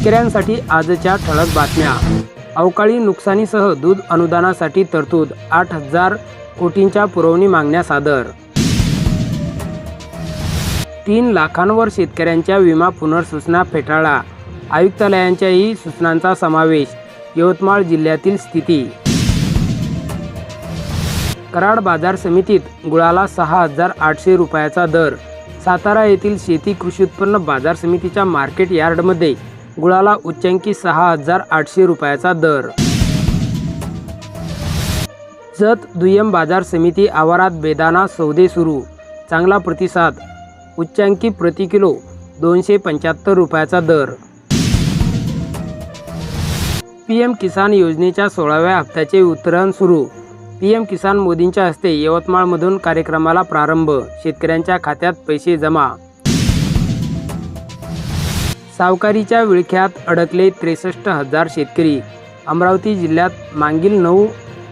शेतकऱ्यांसाठी आजच्या ठळक बातम्या. अवकाळी नुकसानीसह दूध अनुदानासाठी तरतूद आठ हजार कोटींच्या पुरवणी मागण्या सादर. तीन लाखांवर शेतकऱ्यांच्या विमा पुनर्सूचना फेटाळा. आयुक्तालयांच्याही सूचनांचा समावेश यवतमाळ जिल्ह्यातील स्थिती. कराड बाजार समितीत गुळाला सहा हजार आठशे रुपयाचा दर. सातारा येथील शेती कृषी उत्पन्न बाजार समितीच्या मार्केट यार्डमध्ये गुळाला उच्चांकी सहा हजार आठशे रुपयाचा दर. जत दुय्यम बाजार समिती आवारात बेदाना सौदे सुरू. चांगला प्रतिसाद. उच्चांकी प्रति किलो दोनशे पंच्याहत्तर रुपयाचा दर. पी एम किसान योजनेच्या सोळाव्या हप्त्याचे वितरण सुरू. पी एम किसान मोदींच्या हस्ते यवतमाळमधून कार्यक्रमाला प्रारंभ. शेतकऱ्यांच्या खात्यात पैसे जमा. सावकारीच्या विळख्यात अडकले त्रेसष्ट हजार शेतकरी. अमरावती जिल्ह्यात मागील नऊ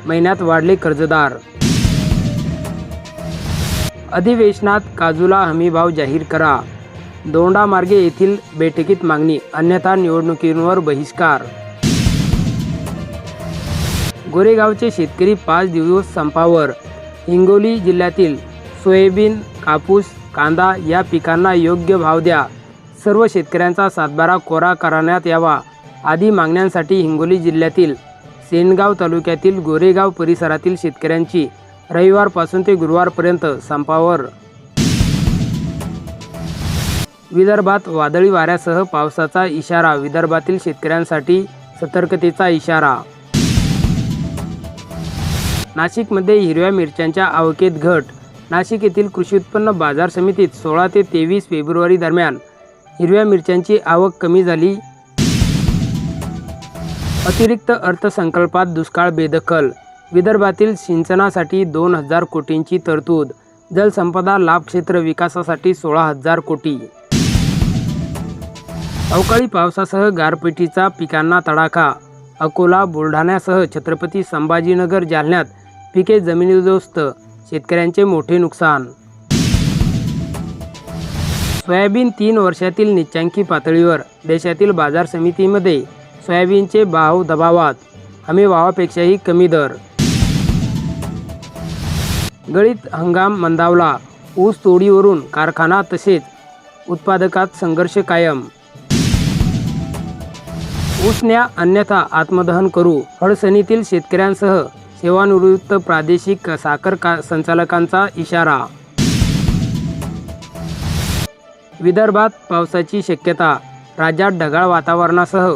महिन्यात वाढले कर्जदार. अधिवेशनात काजूला हमीभाव जाहीर करा. दोंडा मार्गे येथील बैठकीत मागणी अन्यथा निवडणुकींवर बहिष्कार. गोरेगावचे शेतकरी पाच दिवस संपावर. हिंगोली जिल्ह्यातील सोयाबीन कापूस कांदा या पिकांना योग्य भाव द्या. सर्व शेतकऱ्यांचा सातबारा कोरा करण्यात यावा. आदी मागण्यांसाठी हिंगोली जिल्ह्यातील सेनगाव तालुक्यातील गोरेगाव परिसरातील शेतकऱ्यांची रविवारपासून ते गुरुवारपर्यंत संपावर. विदर्भात वादळी वाऱ्यासह पावसाचा इशारा विदर्भातील शेतकऱ्यांसाठी सतर्कतेचा इशारा. नाशिकमध्ये हिरव्या मिरच्यांच्या आवकेत घट. नाशिक येथील कृषी उत्पन्न बाजार समितीत सोळा ते तेवीस फेब्रुवारी दरम्यान हिरव्या मिरच्यांची आवक कमी झाली. अतिरिक्त अर्थसंकल्पात दुष्काळ बेदखल. विदर्भातील सिंचनासाठी दोन हजार कोटींची तरतूद. जलसंपदा लाभ क्षेत्र विकासासाठी सोळा हजार कोटी. अवकाळी पावसासह गारपिटीचा पिकांना तडाखा. अकोला बुलढाण्यासह छत्रपती संभाजीनगर जालन्यात पिके जमिनीदोस्त शेतकऱ्यांचे मोठे नुकसान. सोयाबीन तीन वर्षातील निच्चांकी पातळीवर देशातील बाजार समितीमध्ये सोयाबीनचे भाव दबावात. हमी भावापेक्षाही कमी दर. गळीत हंगाम मंदावला. ऊस तोडीवरून कारखाना तसेच उत्पादकात संघर्ष कायम. ऊसण्या अन्यथा आत्मदहन करू. हडसणीतील शेतकऱ्यांसह सेवानिवृत्त प्रादेशिक साखर का संचालकांचा इशारा. विदर्भात पावसाची शक्यता राज्यात ढगाळ वातावरणासह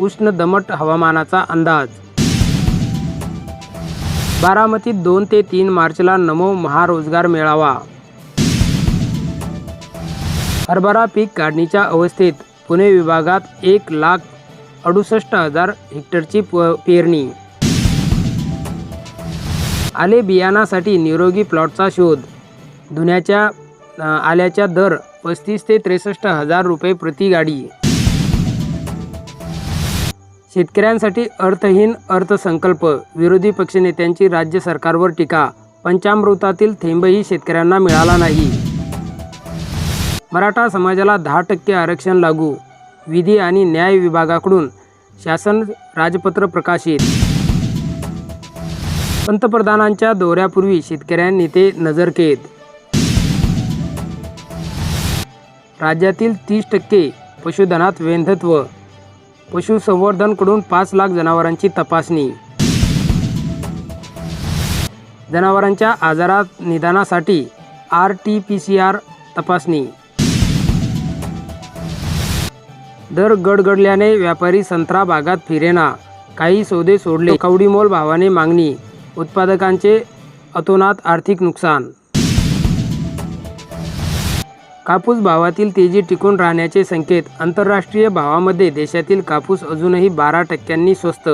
उष्ण दमट हवामानाचा अंदाज. बारामतीत दोन ते तीन मार्चला नमो महारोजगार मेळावा. हरभरा पीक काढणीच्या अवस्थेत पुणे विभागात एक लाख अडुसष्ट हजार हेक्टरची प पेरणी. आले बियाणासाठी निरोगी प्लॉटचा शोध धुण्याच्या आल्याच्या दर पस्तीस ते त्रेसष्ट हजार रुपये प्रति गाडी. शेतकऱ्यांसाठी अर्थहीन अर्थसंकल्प विरोधी पक्षनेत्यांची राज्य सरकारवर टीका पंचामृतातील थेंबही शेतकऱ्यांना मिळाला नाही. मराठा समाजाला दहा टक्के आरक्षण लागू विधी आणि न्याय विभागाकडून शासन राजपत्र प्रकाशित. पंतप्रधानांच्या दौऱ्यापूर्वी शेतकऱ्यांनी ते नजरकेद राज्यातील तीस टक्के पशुधनात वेंधत्व पशुसंवर्धनकडून पाच लाख जनावरांची तपासणी. जनावरांच्या आजारात निदानासाठी R T P C R तपासणी. दर गडगडल्याने व्यापारी संत्रा बागात फिरेना काही सौदे सोडले. कवडीमोल भावाने मागणी उत्पादकांचे अतोनात आर्थिक नुकसान. कापूस भावातील तेजी टिकून राहण्याचे संकेत आंतरराष्ट्रीय भावामध्ये देशातील कापूस अजूनही बारा टक्क्यांनी स्वस्त.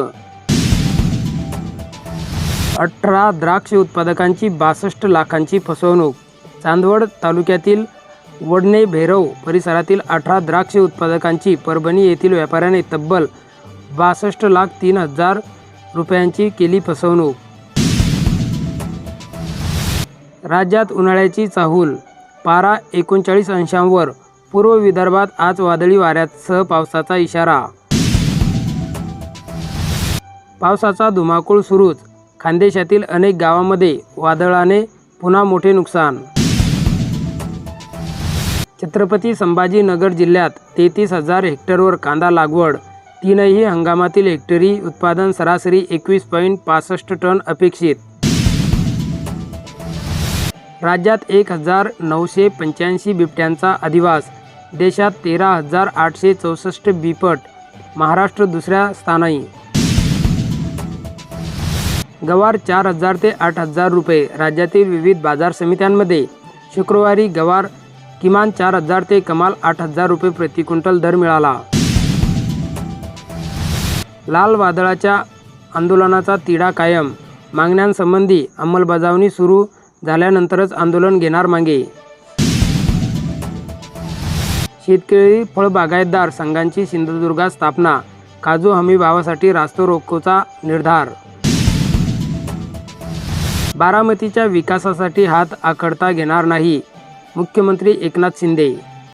अठरा द्राक्ष उत्पादकांची बासष्ट लाखांची फसवणूक. चांदवड तालुक्यातील वडणे भैरव परिसरातील अठरा द्राक्ष उत्पादकांची परभणी येथील व्यापाऱ्याने तब्बल बासष्ट लाख तीन हजार रुपयांची केली फसवणूक. राज्यात उन्हाळ्याची चाहूल पारा एकोणचाळीस अंशांवर. पूर्व विदर्भात आज वादळी वाऱ्यासह पावसाचा इशारा. पावसाचा धुमाकूळ सुरूच. खानदेशातील अनेक गावांमध्ये वादळाने पुन्हा मोठे नुकसान. छत्रपती संभाजीनगर जिल्ह्यात तेहतीस हजार हेक्टरवर कांदा लागवड. तीनही हंगामातील हेक्टरी उत्पादन सरासरी एकवीस पॉईंट पासष्ट टन अपेक्षित. राज्यात एक हजार नऊशे पंच्याऐंशी बिबट्यांचा अधिवास देशात तेरा हजार आठशे चौसष्ट बिपट महाराष्ट्र दुसऱ्या स्थानी गवार चार हजार ते आठ हजार रुपये राज्यातील विविध बाजार समित्यांमध्ये शुक्रवारी गवार किमान चार हजार ते कमाल आठ हजार रुपये प्रति क्विंटल दर मिळाला. लाल वादळाच्या आंदोलनाचा तिढा कायम मागण्यांसंबंधी अंमलबजावणी सुरू झाल्यानंतरच आंदोलन घेणार मागे. शेतकरी फळबागायतदार संघांची सिंधुदुर्गात स्थापना काजू हमी भावासाठी रास्तो रोकोचा निर्धार. बारामतीच्या विकासासाठी हात आखडता घेणार नाही मुख्यमंत्री एकनाथ शिंदे